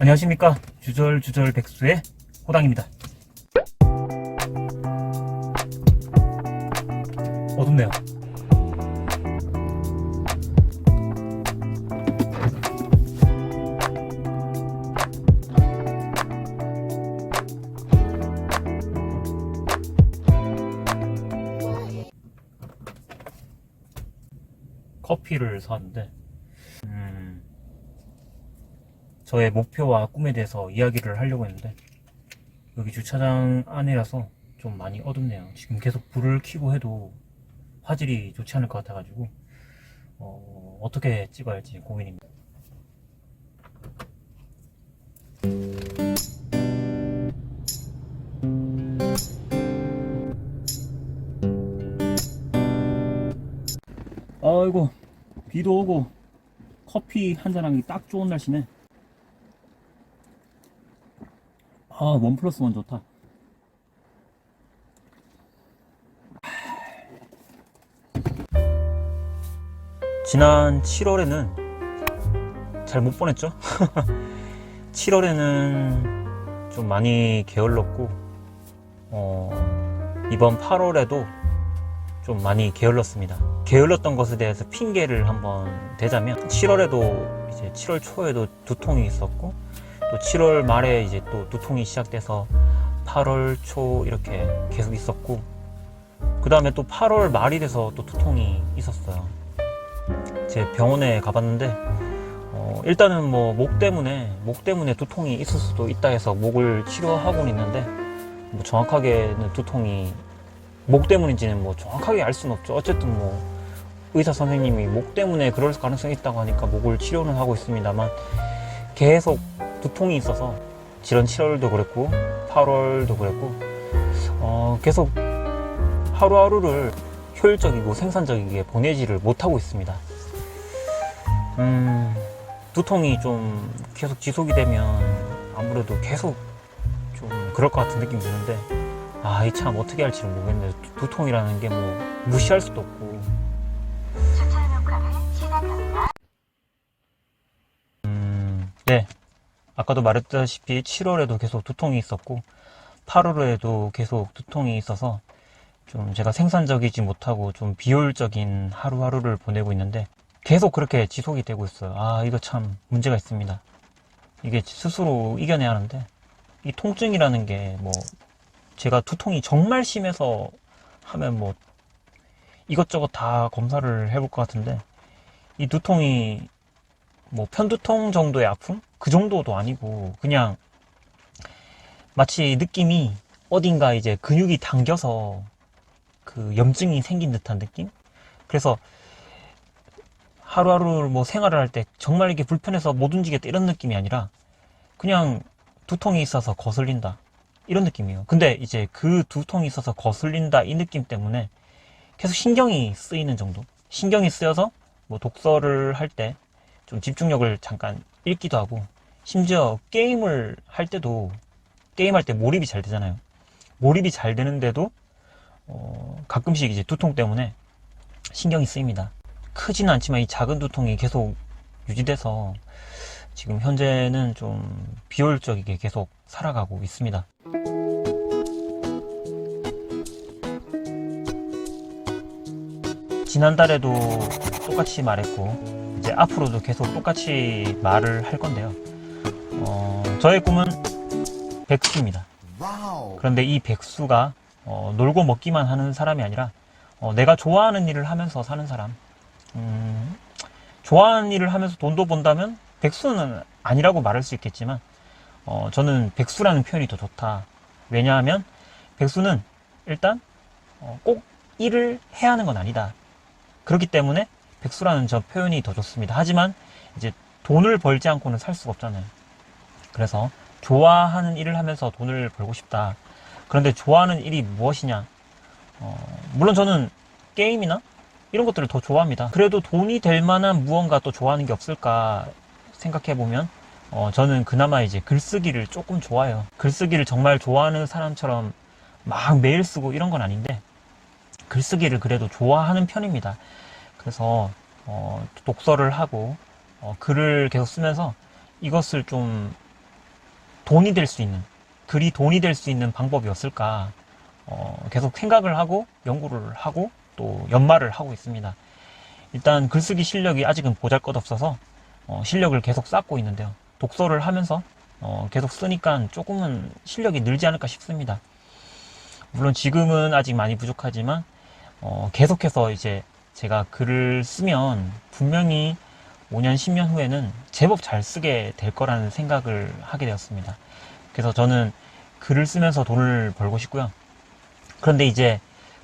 안녕하십니까. 주절주절 백수의 호당입니다. 어둡네요. 커피를 사왔는데 음, 저의 목표와 꿈에 대해서 이야기를 하려고 했는데 여기 주차장 안이라서 좀 많이 어둡네요. 지금 계속 불을 켜고 해도 화질이 좋지 않을 것 같아가지고 어, 어떻게 찍어야 할지 고민입니다. 아이고 비도 오고 커피 한 잔 하기 딱 좋은 날씨네. 아, 원 플러스 원 좋다. 지난 7월에는 잘 못 보냈죠? 7월에는 좀 많이 게을렀고, 어, 이번 8월에도 좀 많이 게을렀습니다. 게을렀던 것에 대해서 핑계를 한번 대자면 7월에도 이제 7월 초에도 두통이 있었고 또 7월 말에 이제 또 두통이 시작돼서 8월 초 이렇게 계속 있었고 그 다음에 또 8월 말이 돼서 또 두통이 있었어요. 제 병원에 가봤는데 어, 일단은 뭐 목 때문에 목 때문에 두통이 있을 수도 있다 해서 목을 치료하고는 있는데 뭐 정확하게는 두통이 목 때문인지는 뭐 정확하게 알 수는 없죠. 어쨌든 뭐 의사 선생님이 목 때문에 그럴 가능성이 있다고 하니까 목을 치료는 하고 있습니다만 계속 두통이 있어서 지난 7월도 그랬고 8월도 그랬고 어, 계속 하루하루를 효율적이고 생산적이게 보내지를 못하고 있습니다. 음, 두통이 좀 계속 지속이 되면 아무래도 계속 좀 그럴 것 같은 느낌이 드는데 아, 이 참 어떻게 할지 는 모르겠네요. 두- 두통이라는 게 뭐 무시할 수도 없고. 음, 네. 아까도 말했다시피 7월에도 계속 두통이 있었고 8월에도 계속 두통이 있어서 좀 제가 생산적이지 못하고 좀 비효율적인 하루하루를 보내고 있는데 계속 그렇게 지속이 되고 있어요. 아, 이거 참 문제가 있습니다. 이게 스스로 이겨내야 하는데 이 통증이라는 게 뭐 제가 두통이 정말 심해서 하면 뭐 이것저것 다 검사를 해볼 것 같은데 이 두통이 뭐 편두통 정도의 아픔? 그 정도도 아니고 그냥 마치 느낌이 어딘가 이제 근육이 당겨서 그 염증이 생긴 듯한 느낌? 그래서 하루하루 뭐 생활을 할 때 정말 이게 불편해서 못 움직였다 이런 느낌이 아니라 그냥 두통이 있어서 거슬린다 이런 느낌이에요. 근데 이제 그 두통이 있어서 거슬린다 이 느낌 때문에 계속 신경이 쓰이는 정도. 신경이 쓰여서 뭐 독서를 할 때 좀 집중력을 잠깐 잃기도 하고 심지어 게임을 할 때도 게임할 때 몰입이 잘 되잖아요. 몰입이 잘 되는데도 어, 가끔씩 이제 두통 때문에 신경이 쓰입니다. 크지는 않지만 이 작은 두통이 계속 유지돼서 지금 현재는 좀 비효율적이게 계속 살아가고 있습니다. 지난달에도 똑같이 말했고 이제 앞으로도 계속 똑같이 말을 할 건데요. 어, 저의 꿈은 백수입니다. 그런데 이 백수가 어, 놀고 먹기만 하는 사람이 아니라 어, 내가 좋아하는 일을 하면서 사는 사람. 음, 좋아하는 일을 하면서 돈도 번다면 백수는 아니라고 말할 수 있겠지만 어, 저는 백수라는 표현이 더 좋다. 왜냐하면 백수는 일단 어, 꼭 일을 해야 하는 건 아니다. 그렇기 때문에 백수라는 저 표현이 더 좋습니다. 하지만 이제 돈을 벌지 않고는 살 수가 없잖아요. 그래서 좋아하는 일을 하면서 돈을 벌고 싶다. 그런데 좋아하는 일이 무엇이냐? 어, 물론 저는 게임이나 이런 것들을 더 좋아합니다. 그래도 돈이 될 만한 무언가 또 좋아하는 게 없을까 생각해 보면 어, 저는 그나마 이제 글쓰기를 조금 좋아해요. 글쓰기를 정말 좋아하는 사람처럼 막 매일 쓰고 이런 건 아닌데 글쓰기를 그래도 좋아하는 편입니다. 그래서 어, 독서를 하고 어, 글을 계속 쓰면서 이것을 좀 돈이 될 수 있는 글이 돈이 될 수 있는 방법이 없을까 어, 계속 생각을 하고 연구를 하고 또 연말을 하고 있습니다. 일단 글쓰기 실력이 아직은 보잘것없어서 어, 실력을 계속 쌓고 있는데요. 독서를 하면서 어, 계속 쓰니까 조금은 실력이 늘지 않을까 싶습니다. 물론 지금은 아직 많이 부족하지만 어, 계속해서 이제 제가 글을 쓰면 분명히 5년, 10년 후에는 제법 잘 쓰게 될 거라는 생각을 하게 되었습니다. 그래서 저는 글을 쓰면서 돈을 벌고 싶고요. 그런데 이제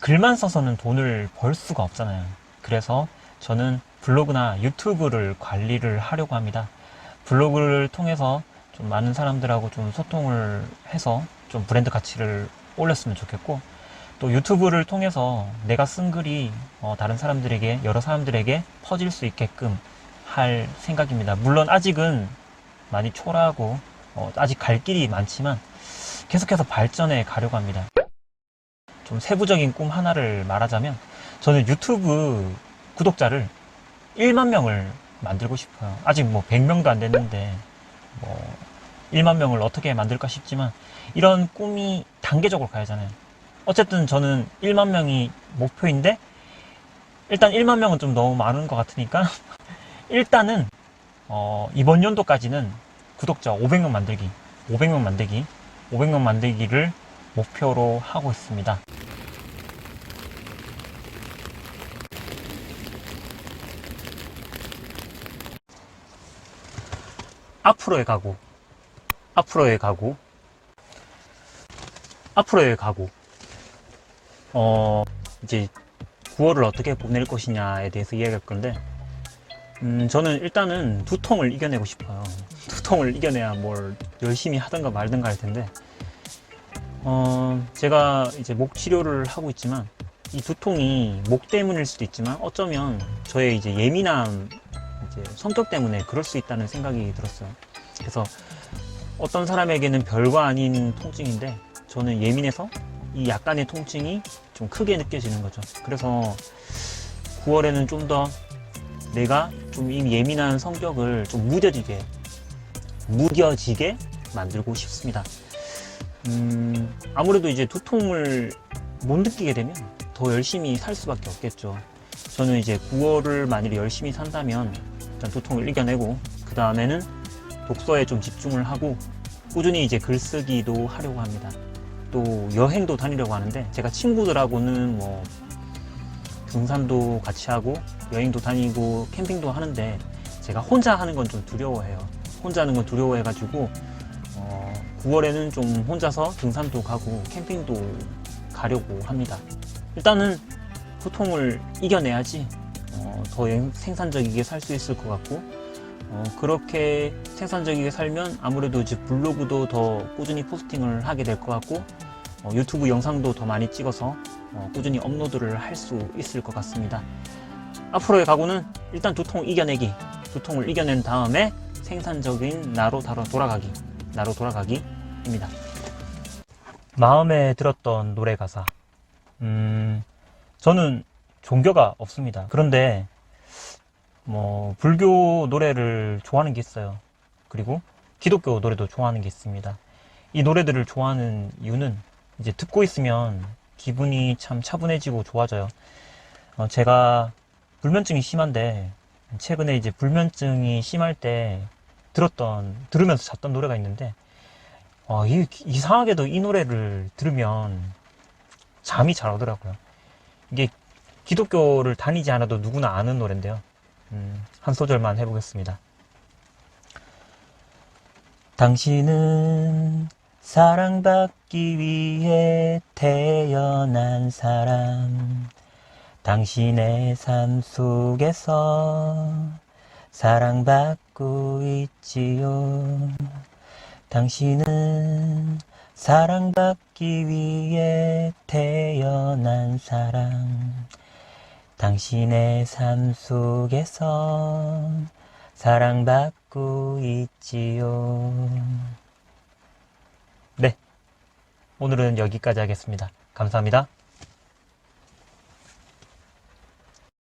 글만 써서는 돈을 벌 수가 없잖아요. 그래서 저는 블로그나 유튜브를 관리를 하려고 합니다. 블로그를 통해서 좀 많은 사람들하고 좀 소통을 해서 좀 브랜드 가치를 올렸으면 좋겠고 또 유튜브를 통해서 내가 쓴 글이 어, 다른 사람들에게 여러 사람들에게 퍼질 수 있게끔 할 생각입니다. 물론 아직은 많이 초라하고 어, 아직 갈 길이 많지만 계속해서 발전해 가려고 합니다. 좀 세부적인 꿈 하나를 말하자면 저는 유튜브 구독자를 1만 명을 만들고 싶어요. 아직 뭐 100명도 안 됐는데 뭐 1만 명을 어떻게 만들까 싶지만 이런 꿈이 단계적으로 가야잖아요. 어쨌든 저는 1만 명이 목표인데 일단 1만 명은 좀 너무 많은 것 같으니까 일단은 어, 이번 연도까지는 구독자 500명 만들기, 500명 만들기, 500명 만들기를 목표로 하고 있습니다. 앞으로의 각오, 앞으로의 각오, 앞으로의 각오. 어, 이제 9월을 어떻게 보낼 것이냐에 대해서 이야기할 건데, 음, 저는 일단은 두통을 이겨내고 싶어요. 두통을 이겨내야 뭘 열심히 하든가 말든가 할 텐데, 어, 제가 이제 목 치료를 하고 있지만, 이 두통이 목 때문일 수도 있지만, 어쩌면 저의 이제 예민함, 이제 성격 때문에 그럴 수 있다는 생각이 들었어요. 그래서 어떤 사람에게는 별거 아닌 통증인데, 저는 예민해서 이 약간의 통증이 좀 크게 느껴지는 거죠. 그래서 9월에는 좀 더 내가 좀 이 예민한 성격을 좀 무뎌지게, 무뎌지게 만들고 싶습니다. 음, 아무래도 이제 두통을 못 느끼게 되면 더 열심히 살 수밖에 없겠죠. 저는 이제 9월을 만일 열심히 산다면 일단 두통을 이겨내고 그 다음에는 독서에 좀 집중을 하고 꾸준히 이제 글쓰기도 하려고 합니다. 또 여행도 다니려고 하는데 제가 친구들하고는 뭐 등산도 같이 하고 여행도 다니고 캠핑도 하는데 제가 혼자 하는 건 좀 두려워해요. 혼자 하는 건 두려워해가지고 어, 9월에는 좀 혼자서 등산도 가고 캠핑도 가려고 합니다. 일단은 고통을 이겨내야지 어, 더 생산적이게 살 수 있을 것 같고 어, 그렇게 생산적이게 살면 아무래도 이제 블로그도 더 꾸준히 포스팅을 하게 될 것 같고 어, 유튜브 영상도 더 많이 찍어서 어, 꾸준히 업로드를 할 수 있을 것 같습니다. 앞으로의 각오는 일단 두통 이겨내기, 두통을 이겨낸 다음에 생산적인 나로 돌아가기, 나로 돌아가기입니다. 마음에 들었던 노래 가사. 음, 저는 종교가 없습니다. 그런데 뭐 불교 노래를 좋아하는 게 있어요. 그리고 기독교 노래도 좋아하는 게 있습니다. 이 노래들을 좋아하는 이유는 이제 듣고 있으면 기분이 참 차분해지고 좋아져요. 어, 제가 불면증이 심한데 최근에 이제 불면증이 심할 때 들었던 들으면서 잤던 노래가 있는데 어, 이, 이상하게도 이 노래를 들으면 잠이 잘 오더라고요. 이게 기독교를 다니지 않아도 누구나 아는 노래인데요. 음, 한 소절만 해보겠습니다. 당신은 사랑받기 위해 태어난 사람. 당신의 삶 속에서 사랑받고 있지요. 당신은 사랑받기 위해 태어난 사람. 당신의 삶 속에서 사랑받고 있지요. 네. 오늘은 여기까지 하겠습니다. 감사합니다.